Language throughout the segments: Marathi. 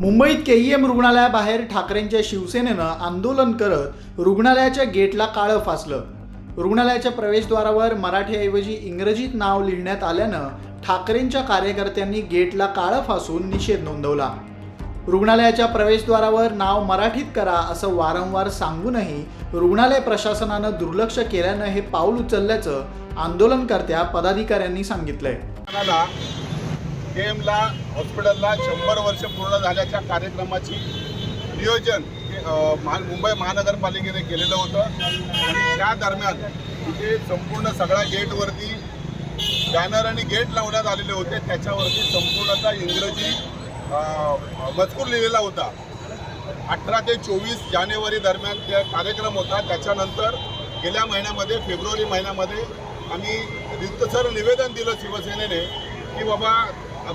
मुंबईत केईएम रुग्णालयाबाहेर ठाकरेंच्या शिवसेनेनं आंदोलन करत रुग्णालयाच्या गेटला काळं फासलं. रुग्णालयाच्या प्रवेशद्वारावर मराठीऐवजी इंग्रजीत नाव लिहिण्यात आल्यानं ठाकरेंच्या कार्यकर्त्यांनी गेटला काळं फासून निषेध नोंदवला. रुग्णालयाच्या प्रवेशद्वारावर नाव मराठीत करा असं वारंवार सांगूनही रुग्णालय प्रशासनानं दुर्लक्ष केल्यानं हे पाऊल उचलल्याचं आंदोलनकर्त्या पदाधिकाऱ्यांनी सांगितलंय. के एमला हॉस्पिटलला शंभर वर्ष पूर्ण झाल्याच्या कार्यक्रमाची नियोजन हे, महा- मुंबई महानगरपालिकेने केलेलं होतं. आणि त्या दरम्यान तिथे संपूर्ण सगळ्या गेटवरती बॅनर आणि गेट लावण्यात आलेले होते. त्याच्यावरती संपूर्णतः इंग्रजी मजकूर लिहिलेला होता. अठरा ते चोवीस जानेवारी दरम्यान त्या कार्यक्रम होता. त्याच्यानंतर गेल्या महिन्यामध्ये फेब्रुवारी महिन्यामध्ये आम्ही रितसर निवेदन दिलं शिवसेनेने की बाबा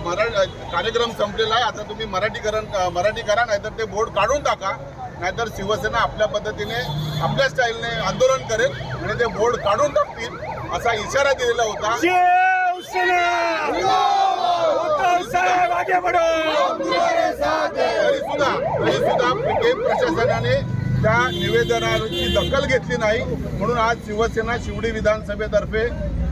मरा कार्यक्रम संपलेला आहे. आता तुम्ही मराठीकरण मराठी करा नाहीतर ते बोर्ड काढून टाका. नाहीतर शिवसेना आपल्या पद्धतीने आपल्या स्टाईलने आंदोलन करेल आणि ते बोर्ड काढून टाकतील असा इशारा दिलेला होता. तरी सुद्धा तरी सुद्धा प्रशासनाने त्या निवेदनाची दखल घेतली नाही. म्हणून आज शिवसेना शिवडी विधानसभेतर्फे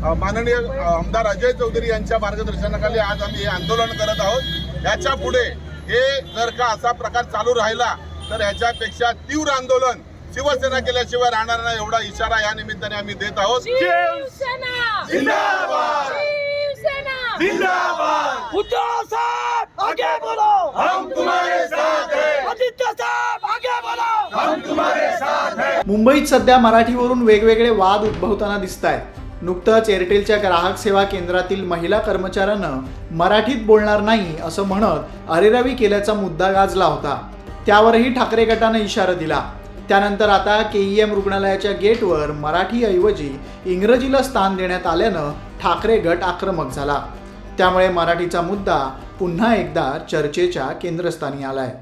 माननीय आमदार अजय चौधरी यांच्या मार्गदर्शनाखाली आज आम्ही हे आंदोलन करत आहोत. याच्यापुढे हे जर का असा प्रकार चालू राहिला तर ह्याच्यापेक्षा तीव्र आंदोलन शिवसेना केल्याशिवाय राहणार नाही एवढा इशारा या निमित्ताने आम्ही देत आहोत. शिवसेना! जिंदाबाद! शिवसेना! जिंदाबाद! उद्धव साहब आगे बोलो! हम तुम्हारे साथ हैं। आदित्य साहब आगे बोलो! हम तुम्हारे साथ हैं। मुंबईत सध्या मराठीवरून वेगवेगळे वाद उद्भवताना दिसत आहेत नुकतंच एअरटेलच्या ग्राहक सेवा केंद्रातील महिला कर्मचाऱ्यानं मराठीत बोलणार नाही असं म्हणत अरेरावी केल्याचा मुद्दा गाजला होता. त्यावरही ठाकरे गटानं इशारा दिला. त्यानंतर आता के ई एम रुग्णालयाच्या गेटवर मराठीऐवजी इंग्रजीला स्थान देण्यात आल्यानं ठाकरे गट आक्रमक झाला. त्यामुळे मराठीचा मुद्दा पुन्हा एकदा चर्चेच्या केंद्रस्थानी आलाय.